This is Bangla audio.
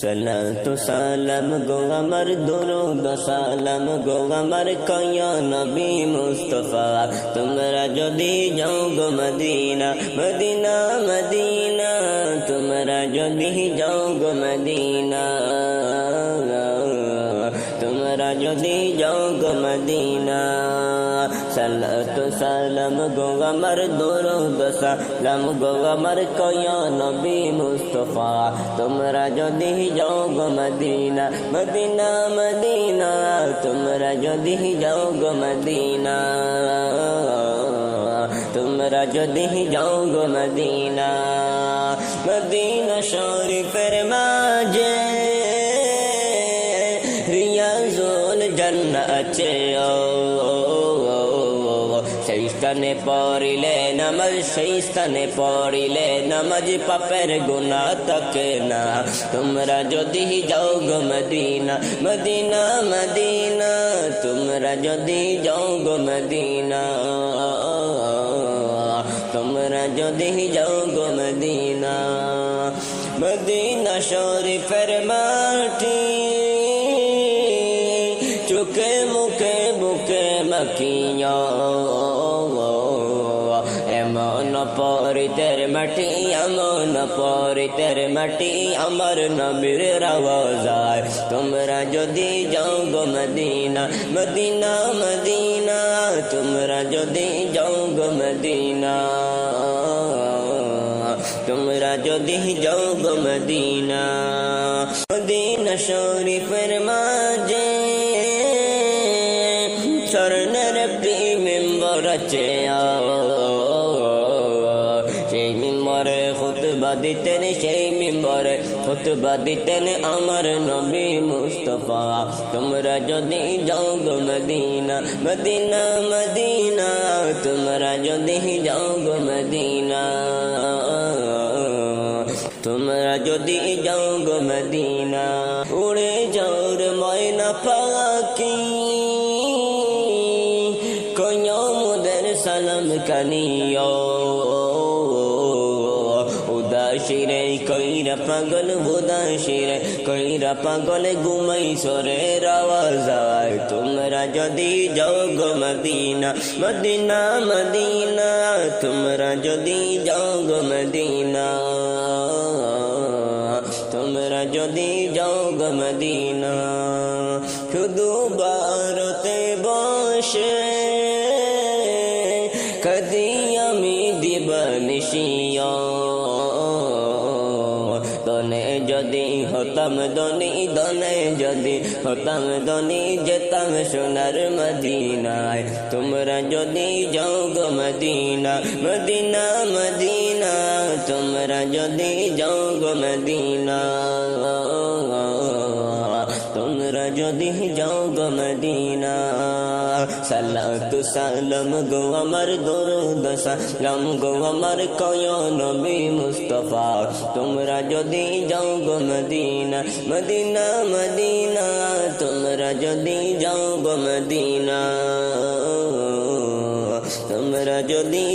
সালাতু সালাম গো আমার দুরুদ, সালাম গো আমার কয়া নবী মুস্তফা। তোমরা যদি যাও গো মদিনা মদিনা মদিনা। তোমরা যদি যাও গো মদিনা। তোমরা যদি যাও গো মদিনা, সালাতু সালাম গো আমার দরুদ, সালাম গো আমার কয়া নবী মুস্তফা। তোমরা যদি যাও গো মদিনা মদিনা মদিনা, তোমরা যদি যাও গো মদিনা, তোমরা যদি যাও গো মদিনা। মদিনা শরীফের মাঝে রিয়াজুল জান্নাত সেই স্থানে পড়িলে নামাজ, সেই স্থানে পড়িলে নামাজ পাপের গুণা থাকে না। তোমরা যদি যাও গো মদিনা মদিনা মদিনা, তোমরা যদি যাও গো মদিনা, তোমরা যদি যাও গো মদিনা। মদিনা শরীফের মাটি মাখিয়া এমন পরিতের মাটি এমন পরিতের মাটি, আমার নবীর রাওয়াজায় তোমরা যদি যাও গো মদিনা মদিনা মদিনা, তোমরা যদি যাও গো মদিনা। তোমরা যদি যাও গো মদিনা মদিনা শরীফের মাঝে সেই খুতবা দিতেন, সেই খুতবা দিতেন আমার নবী মুস্তফা। তোমরা যদি যাও গো মদিনা মদিনা মদিনা, তোমরা যদি যাও গো মদিনা, তোমরা যদি যাও গো মদিনা, উড়ে সালাম কানিও। উদাসিরে কইরা পাগল উদাসিরে কইরা পাগল ঘুমাই সরে রাওয়াজায় তোমরা যদি যাও গো মদিনা মদিনা মদিনা, তোমরা যদি যাও গো মদিনা, তোমরা যদি যাও গো মদিনা। শুধু ভারতে বসে দিবানিশিয়া দনে যদি হতাম দনি দনে যদি হতাম দনি যেতাম সোনার মদিনায়। তোমরা যদি যাও গো মদিনা মদিনা মদিনা। তোমরা যদি যাও গো মদিনা, তোমরা যদি যাও গো মদিনা। সালাতু সালাম গো আমার দরুদ সালাম গো আমার কয় নবী মুস্তফা। তোমরা যদি যাও গো মদিনা মদিনা মদিনা। তোমরা যদি যাও গো মদিনা, তোমরা যদি